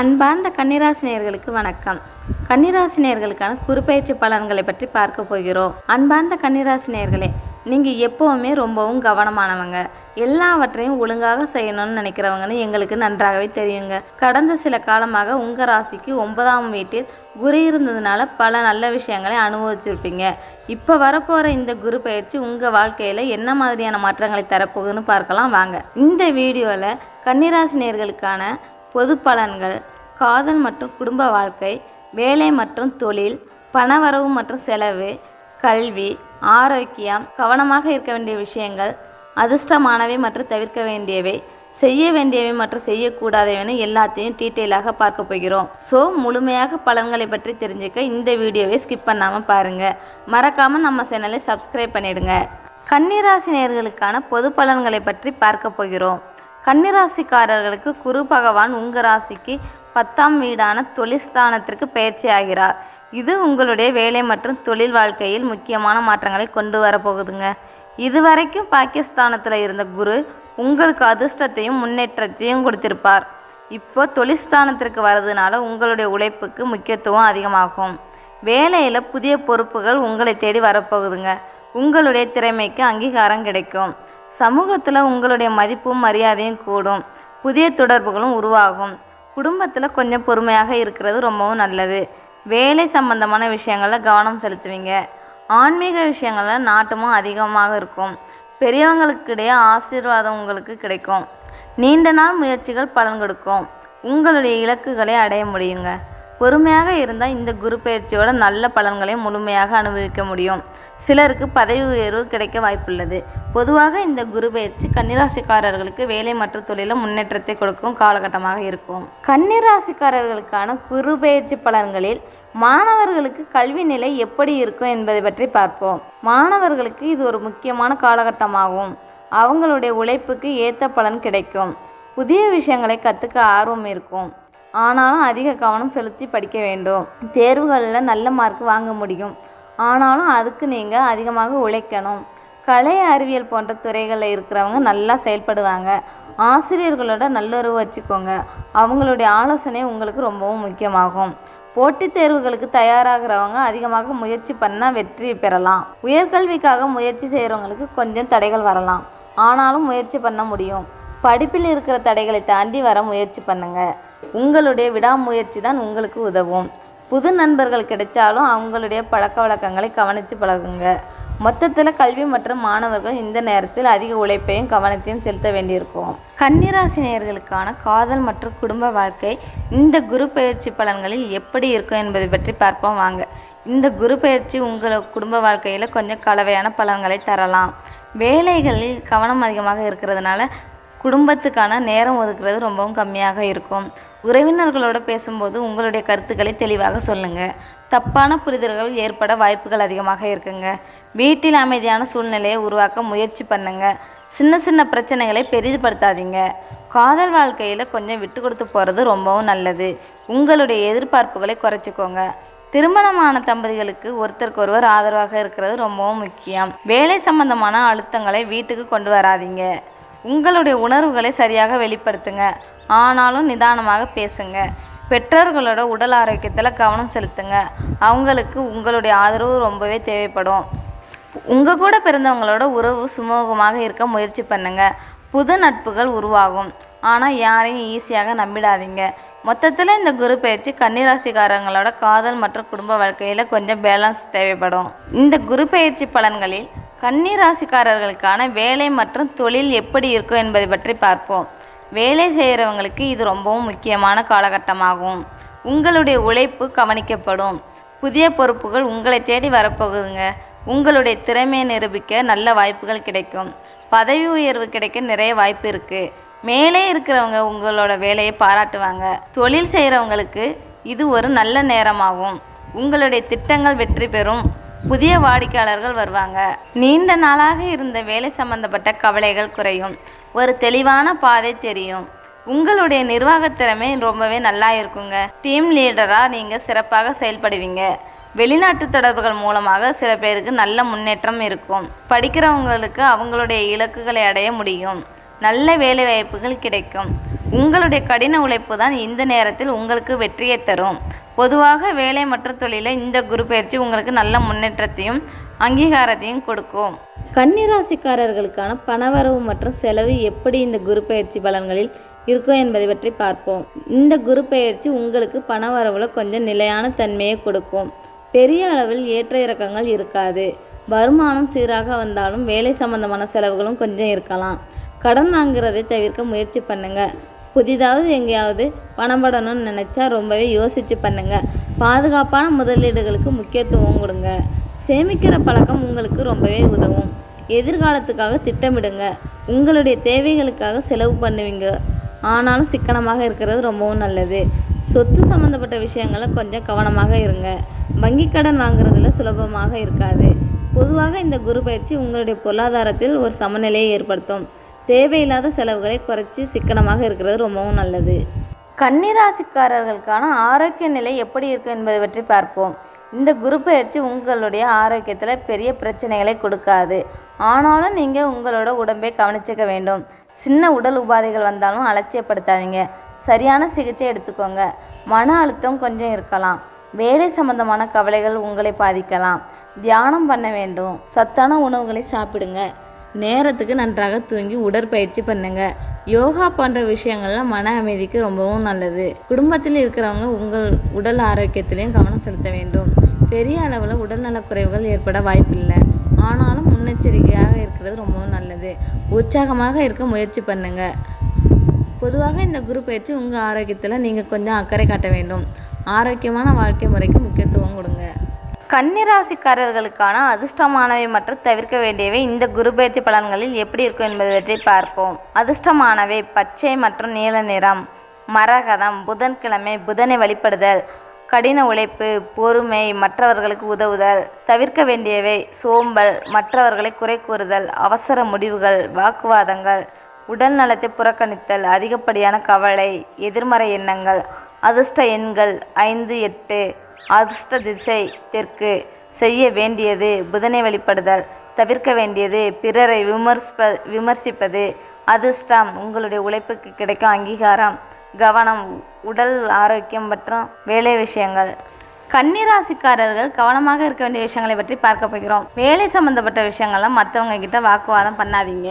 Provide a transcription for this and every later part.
அன்பார்ந்த கன்னிராசினியர்களுக்கு வணக்கம். கன்னிராசினியர்களுக்கான குறுப்பெயர்ச்சி பலன்களை பற்றி பார்க்க போகிறோம். அன்பார்ந்த கன்னிராசினியர்களே நீங்கள் எப்போவுமே ரொம்பவும் கவனமானவங்க. எல்லாவற்றையும் ஒழுங்காக செய்யணும்னு நினைக்கிறவங்கன்னு எங்களுக்கு நன்றாகவே தெரியுங்க. கடந்த சில காலமாக உங்கள் ராசிக்கு ஒன்பதாம் வீட்டில் குரு இருந்ததுனால பல நல்ல விஷயங்களை அனுபவிச்சிருப்பீங்க. இப்போ வரப்போகிற இந்த குரு பயிற்சி உங்கள் வாழ்க்கையில் என்ன மாதிரியான மாற்றங்களை தரப்போகுதுன்னு பார்க்கலாம் வாங்க. இந்த வீடியோவில் கன்னிராசினியர்களுக்கான பொது பலன்கள் காதல் மற்றும் குடும்ப வாழ்க்கை வேலை மற்றும் தொழில் பணவரவு மற்றும் செலவு கல்வி ஆரோக்கியம் கவனமாக இருக்க வேண்டிய விஷயங்கள் அதிர்ஷ்டமானவை மற்றும் தவிர்க்க வேண்டியவை செய்ய வேண்டியவை மற்றும் செய்யக்கூடாதவைன்னு எல்லாத்தையும் டீட்டெயிலாக பார்க்க போகிறோம். ஸோ முழுமையாக பலன்களை பற்றி தெரிஞ்சுக்க இந்த வீடியோவை ஸ்கிப் பண்ணாமல் பாருங்கள் மறக்காமல் நம்ம சேனலை சப்ஸ்கிரைப் பண்ணிடுங்க. கன்னிராசி நேயர்களுக்கான பொது பலன்களை பற்றி பார்க்க போகிறோம். கன்னிராசிக்காரர்களுக்கு குரு பகவான் உங்கள் ராசிக்கு பத்தாம் வீடான தொழில்ஸ்தானத்திற்கு பயிற்சி ஆகிறார் இது உங்களுடைய வேலை மற்றும் தொழில் வாழ்க்கையில் முக்கியமான மாற்றங்களை கொண்டு வரப்போகுதுங்க. இதுவரைக்கும் பாகிஸ்தானத்தில் இருந்த குரு உங்களுக்கு அதிர்ஷ்டத்தையும் முன்னேற்றத்தையும் கொடுத்திருப்பார். இப்போ தொழில்ஸ்தானத்திற்கு வர்றதுனால உங்களுடைய உழைப்புக்கு முக்கியத்துவம் அதிகமாகும். வேலையில் புதிய பொறுப்புகள் உங்களை தேடி வரப்போகுதுங்க. உங்களுடைய திறமைக்கு அங்கீகாரம் கிடைக்கும். சமூகத்தில் உங்களுடைய மதிப்பும் மரியாதையும் கூடும். புதிய தொடர்புகளும் உருவாகும். குடும்பத்தில் கொஞ்சம் பொறுமையாக இருக்கிறது ரொம்பவும் நல்லது. வேலை சம்பந்தமான விஷயங்களில் கவனம் செலுத்துவீங்க. ஆன்மீக விஷயங்களில் நாட்டமும் அதிகமாக இருக்கும். பெரியவங்களுக்கிடையே ஆசீர்வாதம் உங்களுக்கு கிடைக்கும். நீண்ட நாள் முயற்சிகள் பலன் கொடுக்கும். உங்களுடைய இலக்குகளை அடைய முடியுங்க. பொறுமையாக இருந்தால் இந்த குரு பயிற்சியோட நல்ல பலன்களை முழுமையாக அனுபவிக்க முடியும். சிலருக்கு பதவி உயர்வு கிடைக்க வாய்ப்புள்ளது. பொதுவாக இந்த குரு பயிற்சி கன்னிராசிக்காரர்களுக்கு வேலை மற்றும் தொழிலும் முன்னேற்றத்தை கொடுக்கும் காலகட்டமாக இருக்கும். கன்னிராசிக்காரர்களுக்கான குரு பயிற்சி பலன்களில் மாணவர்களுக்கு கல்வி நிலை எப்படி இருக்கும் என்பதை பற்றி பார்ப்போம். மாணவர்களுக்கு இது ஒரு முக்கியமான காலகட்டமாகும். அவங்களுடைய உழைப்புக்கு ஏற்ற பலன் கிடைக்கும். புதிய விஷயங்களை கற்றுக்க ஆர்வம் இருக்கும். ஆனாலும் அதிக கவனம் செலுத்தி படிக்க வேண்டும். தேர்வுகளில் நல்ல மார்க் வாங்க முடியும். ஆனாலும் அதுக்கு நீங்கள் அதிகமாக உழைக்கணும். கலை அறிவியல் போன்ற துறைகளில் இருக்கிறவங்க நல்லா செயல்படுவாங்க. ஆசிரியர்களோட நல்லுறவு வச்சுக்கோங்க. அவங்களுடைய ஆலோசனை உங்களுக்கு ரொம்பவும் முக்கியமாகும். போட்டித் தேர்வுகளுக்கு தயாராகிறவங்க அதிகமாக முயற்சி பண்ணால் வெற்றி பெறலாம். உயர்கல்விக்காக முயற்சி செய்கிறவங்களுக்கு கொஞ்சம் தடைகள் வரலாம். ஆனாலும் முயற்சி பண்ண முடியும். படிப்பில் இருக்கிற தடைகளை தாண்டி வர முயற்சி பண்ணுங்க. உங்களுடைய விடாமுயற்சி தான் உங்களுக்கு உதவும். புது நண்பர்கள் கிடைச்சாலும் அவங்களுடைய பழக்க வழக்கங்களை கவனித்து பழகுங்க. மொத்தத்தில் கல்வி மற்றும் மாணவர்கள் இந்த நேரத்தில் அதிக உழைப்பையும் கவனத்தையும் செலுத்த வேண்டியிருக்கும். கன்னிராசி நேயர்களுக்கான காதல் மற்றும் குடும்ப வாழ்க்கை இந்த குரு பயிற்சி பலன்களில் எப்படி இருக்கும் என்பதை பற்றி பார்ப்போம் வாங்க. இந்த குரு பயிற்சி உங்கள் குடும்ப வாழ்க்கையில் கொஞ்சம் கலவையான பலன்களை தரலாம். வேலைகளில் கவனம் அதிகமாக இருக்கிறதுனால குடும்பத்துக்கான நேரம் ஒதுக்குறது ரொம்பவும் கம்மியாக இருக்கும். உறவினர்களோட பேசும்போது உங்களுடைய கருத்துக்களை தெளிவாக சொல்லுங்கள் தப்பான புரிதல்கள் ஏற்பட வாய்ப்புகள் அதிகமாக இருக்குங்க. வீட்டில் அமைதியான சூழ்நிலையை உருவாக்க முயற்சி பண்ணுங்க. சின்ன சின்ன பிரச்சனைகளை பெரிதுபடுத்தாதீங்க. காதல் வாழ்க்கையில் கொஞ்சம் விட்டு கொடுத்து போகிறது ரொம்பவும் நல்லது. உங்களுடைய எதிர்பார்ப்புகளை குறைச்சிக்கோங்க. திருமணமான தம்பதிகளுக்கு ஒருத்தருக்கொருவர் ஆதரவாக இருக்கிறது ரொம்பவும் முக்கியம். வேலை சம்பந்தமான அழுத்தங்களை வீட்டுக்கு கொண்டு வராதீங்க. உங்களுடைய உணர்வுகளை சரியாக வெளிப்படுத்துங்க. ஆனாலும் நிதானமாக பேசுங்க. பெற்றோர்களோட உடல் ஆரோக்கியத்தில் கவனம் செலுத்துங்க. அவங்களுக்கு உங்களுடைய ஆதரவு ரொம்பவே தேவைப்படும். உங்கள் கூட பிறந்தவங்களோட உறவு சுமூகமாக இருக்க முயற்சி பண்ணுங்க. புது நட்புகள் உருவாகும். ஆனால் யாரையும் ஈஸியாக நம்பிடாதீங்க. மொத்தத்தில் இந்த குரு பயிற்சி கன்னிராசிக்காரங்களோட காதல் மற்றும் குடும்ப வாழ்க்கையில் கொஞ்சம் பேலன்ஸ் தேவைப்படும். இந்த குரு பயிற்சி பலன்களில் கன்னிராசிக்காரர்களுக்கான வேலை மற்றும் தொழில் எப்படி இருக்கும் என்பதை பற்றி பார்ப்போம். வேலை செய்கிறவங்களுக்கு இது ரொம்பவும் முக்கியமான காலகட்டமாகும். உங்களுடைய உழைப்பு கவனிக்கப்படும். புதிய பொறுப்புகள் உங்களை தேடி வரப்போகுதுங்க. உங்களுடைய திறமையை நிரூபிக்க நல்ல வாய்ப்புகள் கிடைக்கும். பதவி உயர்வு கிடைக்க நிறைய வாய்ப்பு இருக்குது மேலே இருக்கிறவங்க உங்களோட வேலையை பாராட்டுவாங்க. தொழில் செய்கிறவங்களுக்கு இது ஒரு நல்ல நேரமாகும். உங்களுடைய திட்டங்கள் வெற்றி பெறும். புதிய வாடிக்கையாளர்கள் வருவாங்க. நீண்ட நாளாக இருந்த வேலை சம்பந்தப்பட்ட கவலைகள் குறையும். ஒரு தெளிவான பாதை தெரியும். உங்களுடைய நிர்வாக திறமை ரொம்பவே நல்லா இருக்குங்க. டீம் லீடராக நீங்கள் சிறப்பாக செயல்படுவீங்க. வெளிநாட்டு தொடர்புகள் மூலமாக சில பேருக்கு நல்ல முன்னேற்றம் இருக்கும். படிக்கிறவங்களுக்கு அவங்களுடைய இலக்குகளை அடைய முடியும். நல்ல வேலை வாய்ப்புகள் கிடைக்கும். உங்களுடைய கடின உழைப்பு தான் இந்த நேரத்தில் உங்களுக்கு வெற்றியை தரும். பொதுவாக வேலை மற்றும் தொழிலில் இந்த குரு பயிற்சி உங்களுக்கு நல்ல முன்னேற்றத்தையும் அங்கீகாரத்தையும் கொடுக்கும். கன்னிராசிக்காரர்களுக்கான பணவரவு மற்றும் செலவு எப்படி இந்த குரு பயிற்சி பலன்களில் இருக்கும் என்பதை பற்றி பார்ப்போம். இந்த குரு பயிற்சி உங்களுக்கு பணவரவில் கொஞ்சம் நிலையான தன்மையை கொடுக்கும். பெரிய அளவில் ஏற்ற இறக்கங்கள் இருக்காது. வருமானம் சீராக வந்தாலும் வேலை சம்பந்தமான செலவுகளும் கொஞ்சம் இருக்கலாம். கடன் வாங்குறதை தவிர்க்க முயற்சி பண்ணுங்கள் புதிதாவது எங்கேயாவது பணம் படணும்னு நினச்சா ரொம்பவே யோசித்து பண்ணுங்கள் பாதுகாப்பான முதலீடுகளுக்கு முக்கியத்துவம் கொடுங்க. சேமிக்கிற பழக்கம் உங்களுக்கு ரொம்பவே உதவும். எதிர்காலத்துக்காக திட்டமிடுங்க. உங்களுடைய தேவைகளுக்காக செலவு பண்ணுவீங்க. ஆனாலும் சிக்கனமாக இருக்கிறது ரொம்பவும் நல்லது. சொத்து சம்மந்தப்பட்ட விஷயங்களை கொஞ்சம் கவனமாக இருங்க. வங்கி கடன் வாங்குறதுல சுலபமாக இருக்காது. பொதுவாக இந்த குரு பயிற்சி உங்களுடைய பொருளாதாரத்தில் ஒரு சமநிலையை ஏற்படுத்தும். தேவையில்லாத செலவுகளை குறைச்சி சிக்கனமாக இருக்கிறது ரொம்பவும் நல்லது. கன்னிராசிக்காரர்களுக்கான ஆரோக்கிய நிலை எப்படி இருக்கும் என்பதை பற்றி பார்ப்போம். இந்த குரு பயிற்சி உங்களுடைய ஆரோக்கியத்தில் பெரிய பிரச்சனைகளை கொடுக்காது. ஆனாலும் நீங்கள் உங்களோட உடம்பை கவனிச்சிக்க வேண்டும். சின்ன உடல் உபாதைகள் வந்தாலும் அலட்சியப்படுத்தாதீங்க. சரியான சிகிச்சை எடுத்துக்கோங்க. மன அழுத்தம் கொஞ்சம் இருக்கலாம். வேலை சம்பந்தமான கவலைகள் உங்களை பாதிக்கலாம். தியானம் பண்ண வேண்டும். சத்தான உணவுகளை சாப்பிடுங்க. நேரத்துக்கு நன்றாக தூங்கி உடற்பயிற்சி பண்ணுங்க. யோகா போன்ற விஷயங்கள்லாம் மன அமைதிக்கு ரொம்பவும் நல்லது. குடும்பத்தில் இருக்கிறவங்க உங்கள் உடல் ஆரோக்கியத்திலையும் கவனம் செலுத்த வேண்டும். பெரிய அளவில் உடல்நலக்குறைவுகள் ஏற்பட வாய்ப்பில்லை. ஆனாலும் முன்னெச்சரிக்கையாக இருக்கிறது ரொம்பவும் நல்லது. உற்சாகமாக இருக்க முயற்சி பண்ணுங்க. பொதுவாக இந்த குரு பயிற்சி உங்கள் ஆரோக்கியத்தில் நீங்கள் கொஞ்சம் அக்கறை காட்ட வேண்டும். ஆரோக்கியமான வாழ்க்கை முறைக்கு முக்கியத்துவம் கொடுங்க. கன்னிராசிக்காரர்களுக்கான அதிர்ஷ்டமானவை மற்றும் தவிர்க்க வேண்டியவை இந்த குரு பயிற்சி பலன்களில் எப்படி இருக்கும் என்பதை பற்றி பார்ப்போம். அதிர்ஷ்டமானவை பச்சை மற்றும் நீல நிறம் மரகதம் புதன்கிழமை புதனை வழிபடுதல் கடின உழைப்பு பொறுமை மற்றவர்களுக்கு உதவுதல் தவிர்க்க வேண்டியவை சோம்பல் மற்றவர்களை குறை கூறுதல் அவசர முடிவுகள் வாக்குவாதங்கள் உடல் நலத்தை புறக்கணித்தல் அதிகப்படியான கவலை எதிர்மறை எண்ணங்கள் அதிர்ஷ்ட எண்கள் ஐந்து எட்டு அதிர்ஷ்ட திசை தெற்கு செய்ய வேண்டியது புதனை வெளிப்படுதல் தவிர்க்க வேண்டியது பிறரை விமர்சிப்ப விமர்சிப்பது அதிர்ஷ்டம் உங்களுடைய உழைப்புக்கு கிடைக்கும் அங்கீகாரம் கவனம் உடல் ஆரோக்கியம் மற்றும் வேலை விஷயங்கள். கன்னிராசிக்காரர்கள் கவனமாக இருக்க வேண்டிய விஷயங்களை பற்றி பார்க்க போகிறோம். வேலை சம்பந்தப்பட்ட விஷயங்கள்லாம் மற்றவங்க கிட்ட வாக்குவாதம் பண்ணாதீங்க.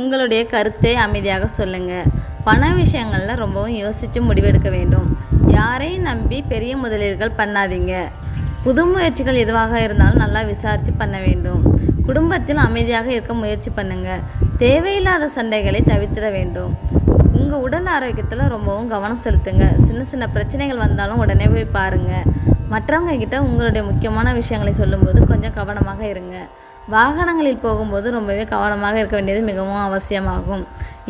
உங்களுடைய கருத்தை அமைதியாக சொல்லுங்க. பண விஷயங்களில் ரொம்பவும் யோசித்து முடிவெடுக்க வேண்டும். யாரையும் நம்பி பெரிய முதலீடுகள் பண்ணாதீங்க. புது முயற்சிகள் எதுவாக இருந்தாலும் நல்லா விசாரித்து பண்ண வேண்டும். குடும்பத்தில் அமைதியாக இருக்க முயற்சி பண்ணுங்கள் தேவையில்லாத சண்டைகளை தவிர்த்திட வேண்டும். உங்கள் உடல் ஆரோக்கியத்தில் ரொம்பவும் கவனம் செலுத்துங்க. சின்ன சின்ன பிரச்சனைகள் வந்தாலும் உடனே போய் பாருங்கள் மற்றவங்க கிட்ட உங்களுடைய முக்கியமான விஷயங்களை சொல்லும்போது கொஞ்சம் கவனமாக இருங்க. வாகனங்களில் போகும்போது ரொம்பவே கவனமாக இருக்க வேண்டியது மிகவும் அவசியமாகும்.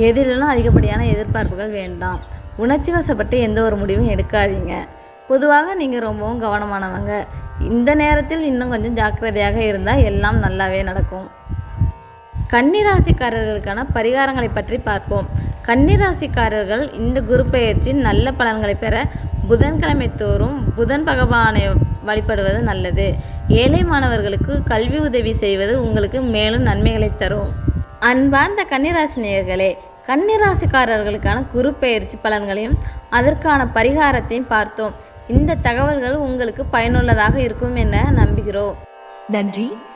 எதிரிலும் அதிகப்படியான எதிர்பார்ப்புகள் வேண்டாம். உணர்ச்சி வசப்பட்டு எந்த ஒரு முடிவும் எடுக்காதீங்க. பொதுவாக நீங்கள் ரொம்பவும் கவனமானவங்க. இந்த நேரத்தில் இன்னும் கொஞ்சம் ஜாக்கிரதையாக இருந்தால் எல்லாம் நல்லாவே நடக்கும். கன்னிராசிக்காரர்களுக்கான பரிகாரங்களை பற்றி பார்ப்போம். கன்னிராசிக்காரர்கள் இந்த குரு பெயர்ச்சி நல்ல பலன்களை பெற புதன்கிழமை தோறும் புதன் பகவானை வழிபடுவது நல்லது. ஏழை மாணவர்களுக்கு கல்வி உதவி செய்வது உங்களுக்கு மேலும் நன்மைகளை தரும். அன்பார்ந்த கன்னிராசினியர்களே கன்னிராசிக்காரர்களுக்கான குரு பெயர்ச்சி பலன்களையும் அதற்கான பரிகாரத்தையும் பார்த்தோம். இந்த தகவல்கள் உங்களுக்கு பயனுள்ளதாக இருக்கும் என நம்புகிறோம். நன்றி.